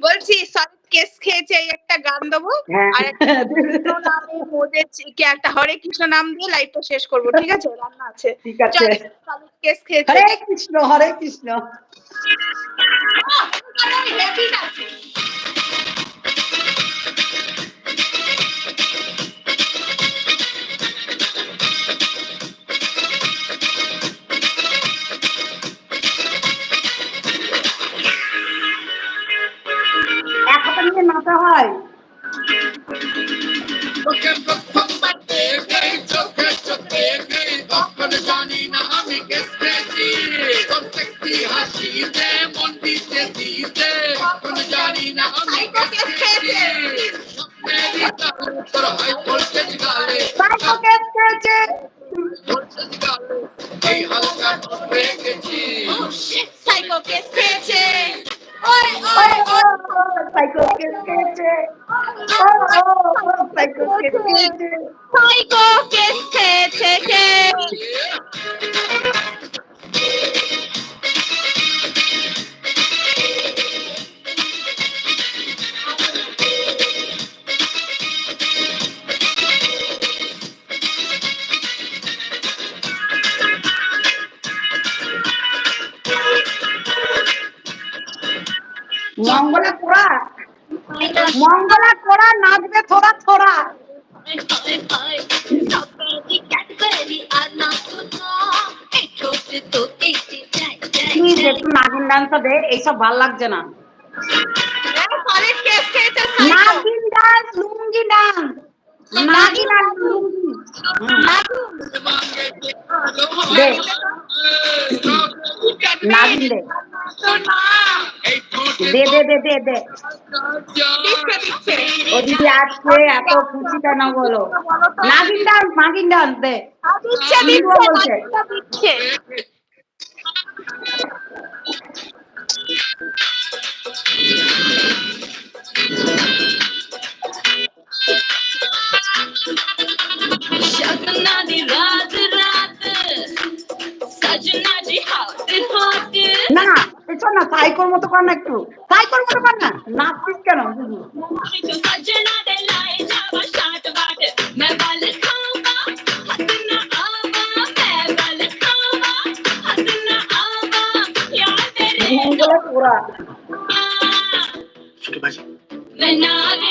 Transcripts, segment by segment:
Solid case খেয়েছে এই একটা গান দেবো। হ্যাঁ। আর একটা নামে মোদের কি একটা হরে কৃষ্ণ নাম দিয়ে লাইভটা শেষ করব ঠিক আছে? রান্না আছে। ঠিক আছে। সলিড কেস খেয়েছে। হরে কৃষ্ণ হরে কৃষ্ণ। ভোল্টেজ গালে এই হালকা ঠোঁটে কেস খেয়েছে সাইকো কেস খেয়েছে কে মঙ্গলা কোড়া? মঙ্গলা কোড়া নাচবে থোড়া একটু নাগিন ডান্সটা দে এইসব ভালো লাগছে না। Nagin dance Lungi dance. নাগিন আর লুঙ্গি। নাগিন দে। দে দে দে দে দে নাগিন মাগিন Shut the night এসব তাই কর মতো কর না একটু। তাই কর মতো কর না। না নাচছিস কেন?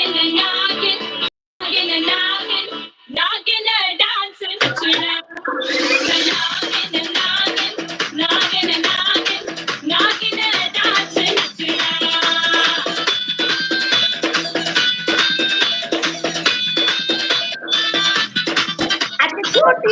দিদি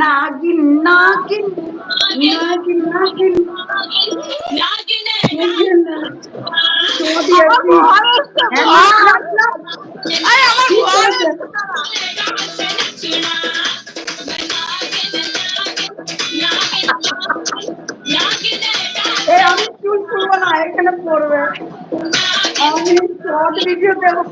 नागिन नागिन नागिन नागिन नागिन सऊदी अरबी अरे আমার ঘর এই আমি চুল করবো না এখানে পড়বে আমি শর্ট ভিডিও দেবো